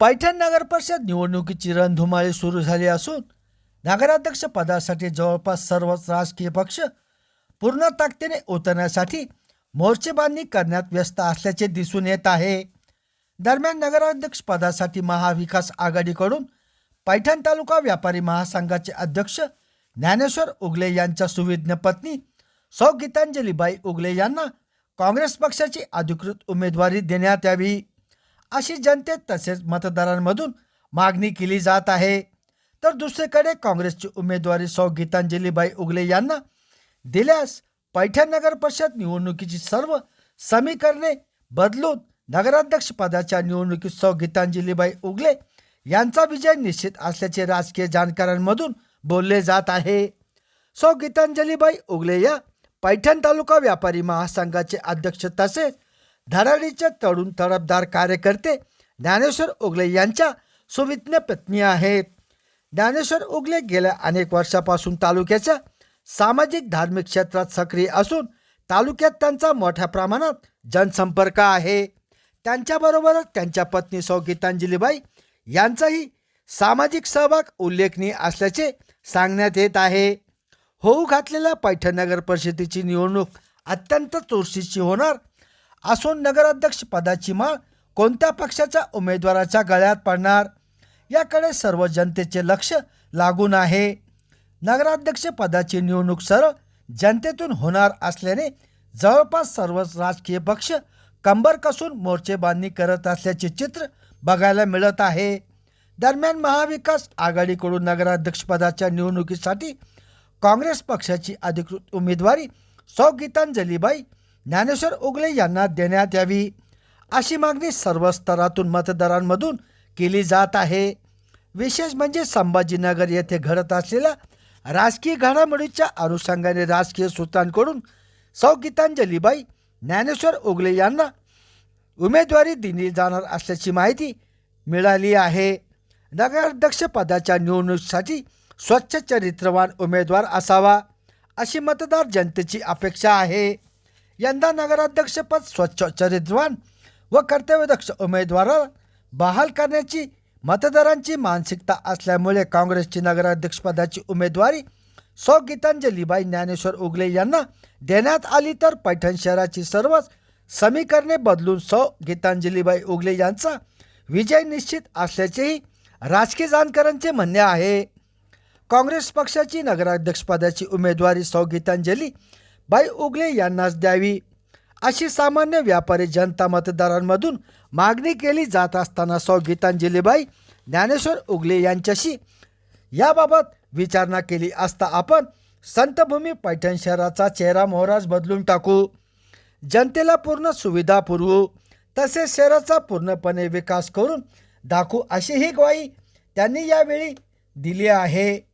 पैठण नगर परिषद निवडणुकीची रणधुमाळी सुरू झाली असून नगराध्यक्ष पदासाठी जवळपास सर्वच राजकीय पक्ष पूर्ण ताकदीने उतरण्यासाठी मोर्चेबांधणी करण्यात व्यस्त असल्याचे दिसून येत आहे. दरम्यान नगराध्यक्ष पदासाठी महाविकास आघाडीकडून पैठण तालुका व्यापारी महासंघाचे अध्यक्ष ज्ञानेश्वर उगले यांच्या सुविज्ञ पत्नी सौ गीतांजलीबाई उगले यांना काँग्रेस पक्षाची अधिकृत उमेदवारी देण्यात यावी. अशी जनतेत तसेच मतदारांमधून मागणी केली जात आहे. तर दुसरीकडे काँग्रेसची उमेदवारी सौ गीतांजलीबाई उगले यांना दिल्यास पैठण नगर परिषद निवडणुकीची सर्व समीकरणे बदलून नगराध्यक्षपदाच्या निवडणुकीत सौ गीतांजलीबाई उगले यांचा विजय निश्चित असल्याचे राजकीय जाणकारांमधून बोलले जात आहे. सौ गीतांजलीबाई उगले या पैठण तालुका व्यापारी महासंघाचे अध्यक्ष तसेच धडाडीचे तरुण तडफदार कार्यकर्ते ज्ञानेश्वर उगले यांच्या सुविज्ञ पत्नी आहेत. ज्ञानेश्वर उगले गेल्या अनेक वर्षापासून तालुक्याच्या सामाजिक धार्मिक क्षेत्रात सक्रिय असून तालुक्यात त्यांचा मोठ्या प्रमाणात जनसंपर्क आहे. त्यांच्याबरोबरच त्यांच्या पत्नी सौ गीतांजलीबाई यांचाही सामाजिक सहभाग उल्लेखनीय असल्याचे सांगण्यात येत आहे. होऊ घातलेल्या पैठण नगर परिषदेची निवडणूक अत्यंत चुरशीची होणार असून नगराध्यक्ष पदाची माळ कोणत्या पक्षाच्या उमेदवाराच्या गळ्यात पडणार? याकडे सर्व जनतेचे लक्ष लागून आहे. नगराध्यक्ष पदाची निवडणूक सरळ जनतेतून होणार असल्याने जवळपास सर्वच राजकीय पक्ष कंबर कसून मोर्चेबांधणी करत असल्याचे चित्र बघायला मिळत आहे. दरम्यान महाविकास आघाडीकडून नगराध्यक्षपदाच्या निवडणुकीसाठी काँग्रेस पक्षाची अधिकृत उमेदवारी सौ गीतांजलीबाई ज्ञानेश्वर उगले यांना देण्यात यावी. अशी मागणी सर्व स्तरातून मतदारांमधून केली जात आहे. विशेष म्हणजे संभाजीनगर येथे घडत असलेल्या राजकीय घडामोडीच्या अनुषंगाने राजकीय सूत्रांकडून सौ गीतांजलीबाई ज्ञानेश्वर उगले यांना उमेदवारी दिली जाणार असल्याची माहिती मिळाली आहे. नगराध्यक्षपदाच्या निवडणुकीसाठी स्वच्छ चरित्रवान उमेदवार असावा अशी मतदार जनतेची अपेक्षा आहे. यंदा नगराध्यक्षपद स्वच्छ चरित्रवान व कर्तव्यदक्ष उमेदवाराला बहाल करण्याची मतदारांची मानसिकता असल्यामुळे काँग्रेसची नगराध्यक्षपदाची उमेदवारी सौ गीतांजलीबाई ज्ञानेश्वर उगले यांना देण्यात आली तर पैठण शहराची सर्वच समीकरणे बदलून सौ गीतांजलीबाई उगले यांचा विजय निश्चित असल्याचेही राजकीय जाणकारांचे म्हणणे आहे. काँग्रेस पक्षाची नगराध्यक्षपदाची उमेदवारी सौ गीतांजली बाई उगले यांनाच द्यावी. अशी सामान्य व्यापारी जनता मतदारांमधून मागणी केली जात असताना सौ गीतांजलीबाई ज्ञानेश्वर उगले यांच्याशी याबाबत विचारणा केली असता आपण संतभूमी पैठण शहराचा चेहरा मोहराज बदलून टाकू. जनतेला पूर्ण सुविधा पुरवू. तसेच शहराचा पूर्णपणे विकास करून दाखवू अशी ही ग्वाही त्यांनी यावेळी दिली आहे.